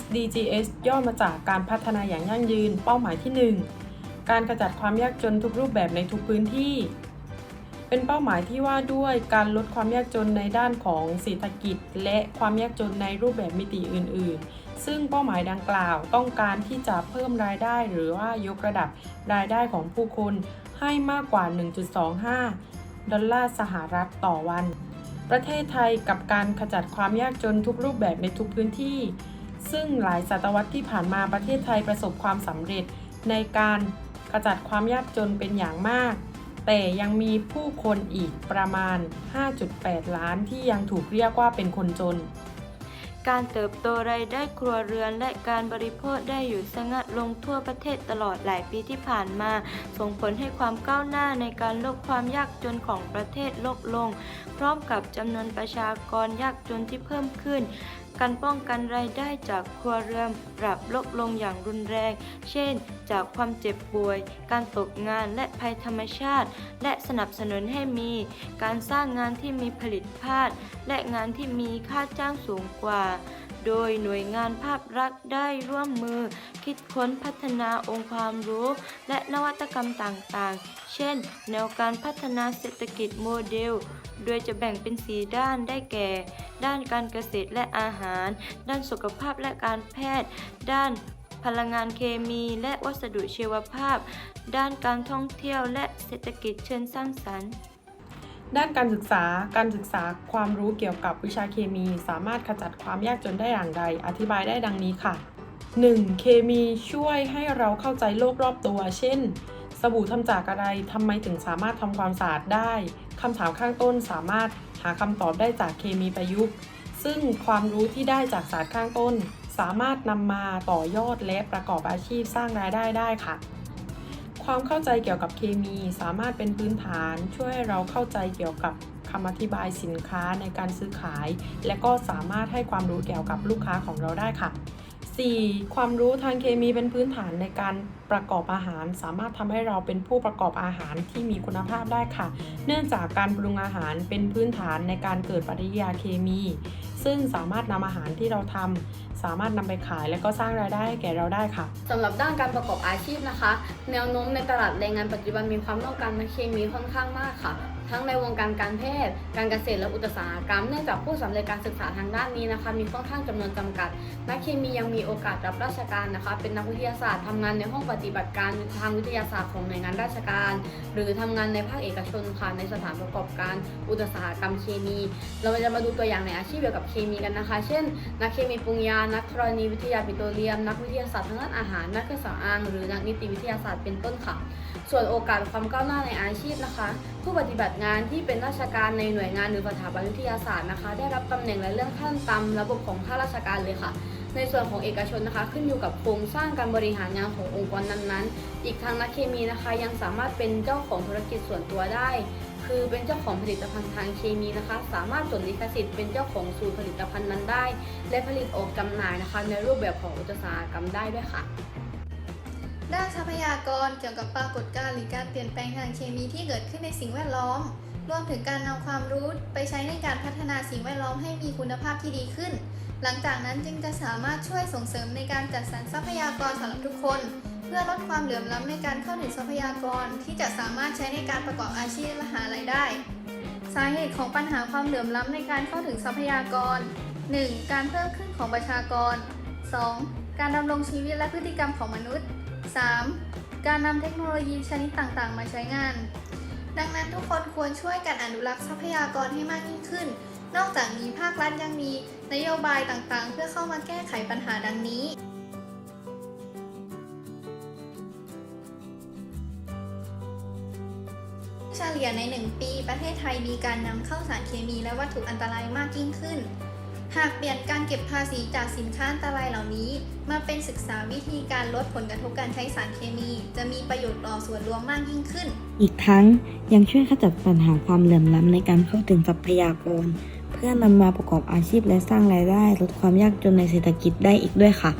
SDGs ย่อมาจากการพัฒนาอย่างยั่งยืน เป้าหมายที่ 1 การขจัดความยากจนทุกรูปแบบในทุกพื้นที่ เป็นเป้าหมายที่ว่าด้วยการลดความยากจนในด้านของเศรษฐกิจ และความยากจนในรูปแบบมิติอื่น ๆ ซึ่งเป้าหมายดังกล่าวต้องการที่จะเพิ่มรายได้หรือว่ายกระดับรายได้ของผู้คนให้มากกว่า 1.25 ดอลลาร์สหรัฐต่อวัน ประเทศไทยกับการขจัดความยากจนทุกรูปแบบในทุกพื้นที่ ซึ่งหลายศตวรรษที่ผ่านมาประเทศไทยประสบความสำเร็จในการขจัดความยากจนเป็นอย่างมาก แต่ยังมีผู้คนอีกประมาณ 5.8 ล้านที่ยังถูกเรียกว่าเป็นคนจน การเติบโตรายได้ครัวเรือนและการบริโภคได้อยู่สงัดลงทั่วประเทศตลอดหลายปีที่ผ่านมา ส่งผลให้ความก้าวหน้าในการลดความยากจนของประเทศลดลง พร้อมกับจำนวนประชากรยากจนที่เพิ่มขึ้น การป้องกันรายได้จากครัวเรือนปรับลดลงอย่างรุนแรง เช่น จากความเจ็บป่วย การตกงานและภัยธรรมชาติ และสนับสนุนให้มี การสร้างงานที่มีผลิตภาพและงานที่มีค่าจ้างสูงกว่า โดยหน่วยงานภาครัฐได้ร่วมมือ คิดค้นพัฒนาองค์ความรู้ และนวัตกรรมต่างๆ เช่น แนวการพัฒนาเศรษฐกิจโมเดล โดยจะแบ่งเป็นสีด้านได้แก่ ด้านการเกษตรและอาหาร ด้านสุขภาพและการแพทย์ ด้านพลังงานเคมีและวัสดุชีวภาพ ด้านการท่องเที่ยวและเศรษฐกิจเชิงสร้างสรรค์ ด้านการศึกษา การศึกษาความรู้เกี่ยวกับวิชาเคมี สามารถขจัดความยากจนได้อย่างไรอธิบายได้ดังนี้ค่ะ 1. เคมีช่วยให้เราเข้าใจโลกรอบตัว เช่น สบู่ทำจากอะไรทำไมถึงสามารถทำความสะอาดได้คำถามข้างต้นสามารถหาคำตอบได้จากเคมีประยุกต์ ซึ่งความรู้ที่ได้จากศาสตร์ข้างต้น สามารถนำมาต่อยอดและประกอบอาชีพสร้างรายได้ได้ค่ะ ความเข้าใจเกี่ยวกับเคมีสามารถเป็นพื้นฐานช่วยให้เราเข้าใจเกี่ยวกับคำอธิบายสินค้าในการซื้อขาย และก็สามารถให้ความรู้เกี่ยวกับลูกค้าของเราได้ค่ะ 4. ความรู้ทางเคมีเป็นพื้นฐานในการประกอบอาหาร สามารถทำให้เราเป็นผู้ประกอบอาหารที่มีคุณภาพได้ค่ะ เนื่องจากการปรุงอาหารเป็นพื้นฐานในการเกิดปฏิกิริยาเคมี ซึ่งสามารถนำอาหารที่เราทำสามารถนำไปขายและก็สร้างรายได้ให้แก่เราได้ค่ะสำหรับด้านการประกอบอาชีพนะคะ แนวโน้มในตลาดแรงงานปัจจุบันมีความต้องการนักเคมีค่อนข้างมากค่ะ ทั้งในวงการการแพทย์ การเกษตรและอุตสาหกรรมเนื่องจากผู้สำเร็จการศึกษาทางด้านนี้นะคะ มีค่อนข้างจำนวนจำกัด นักเคมียังมีโอกาสรับราชการนะคะ เป็นนักวิทยาศาสตร์ทำงานในห้องปฏิบัติการทางวิทยาศาสตร์ของหน่วยงานราชการ หรือทำงานในภาคเอกชนค่ะในสถานประกอบการอุตสาหกรรมเคมี เราจะมาดูตัวอย่างในอาชีพเกี่ยวกับเคมีกันนะคะ เช่น นักเคมีปรุงยานักธรณีวิทยาปิโตรเลียม นักวิทยาศาสตร์ทางด้านอาหาร นักเครื่องสำอาง หรือนักนิติวิทยาศาสตร์เป็นต้นค่ะ ส่วนโอกาสความก้าวหน้าในอาชีพนะคะ ผู้ปฏิบัติงานที่เป็นราชการในหน่วยงานหรือสถาบันวิทยาศาสตร์นะคะ ได้รับตำแหน่งและเลื่อนขั้นตามระบบของข้าราชการเลยค่ะในส่วนของเอกชนนะคะ ขึ้นอยู่กับโครงสร้างการบริหารงานขององค์กรนั้นๆ อีกทางนักเคมีนะคะ ยังสามารถเป็นเจ้าของธุรกิจส่วนตัวได้ คือเป็นเจ้าของผลิตภัณฑ์ทางเคมีนะคะ สามารถจดลิขสิทธิ์เป็นเจ้าของสูตรผลิตภัณฑ์นั้นได้ และผลิตออกจำหน่ายนะคะ ในรูปแบบของอุตสาหกรรมได้ด้วยค่ะด้านทรัพยากรเกี่ยวกับปรากฏการณ์หรือการเปลี่ยนแปลงทางเคมีที่เกิดขึ้นในสิ่งแวดล้อม รวมถึงการนำความรู้ไปใช้ในการพัฒนาสิ่งแวดล้อมให้มีคุณภาพที่ดีขึ้น หลังจากนั้นจึงจะสามารถช่วยส่งเสริมในการจัดสรรทรัพยากรสำหรับทุกคน พื่อลดความเหลื่อมล้ำในการเข้าถึงทรัพยากรที่จะสามารถใช้ในการประกอบอาชีพและหารายได้ สาเหตุของปัญหาความเหลื่อมล้ำในการเข้าถึงทรัพยากร 1. การเพิ่มขึ้นของประชากร 2. การดำรงชีวิตและพฤติกรรมของมนุษย์ 3. การนำเทคโนโลยีชนิดต่างๆ มาใช้งาน ดังนั้นทุกคนควรช่วยกันอนุรักษ์ทรัพยากรให้มากยิ่งขึ้น นอกจากนี้ภาครัฐยังมีนโยบายต่างๆ เพื่อเข้ามาแก้ไขปัญหาดังนี้ เฉลี่ยใน 1 ปี ประเทศไทยมีการนำเข้าสารเคมีและวัตถุอันตรายมากยิ่งขึ้น หากเปลี่ยนการเก็บภาษีจากสินค้าอันตรายเหล่านี้ มาเป็นศึกษาวิธีการลดผลกระทบการใช้สารเคมี จะมีประโยชน์ต่อส่วนรวมมากยิ่งขึ้น อีกทั้งยังช่วยขจัดปัญหาความเหลื่อมล้ำในการเข้าถึงทรัพยากร เพื่อนำมาประกอบอาชีพและสร้างรายได้ลดความยากจนในเศรษฐกิจได้อีกด้วยค่ะ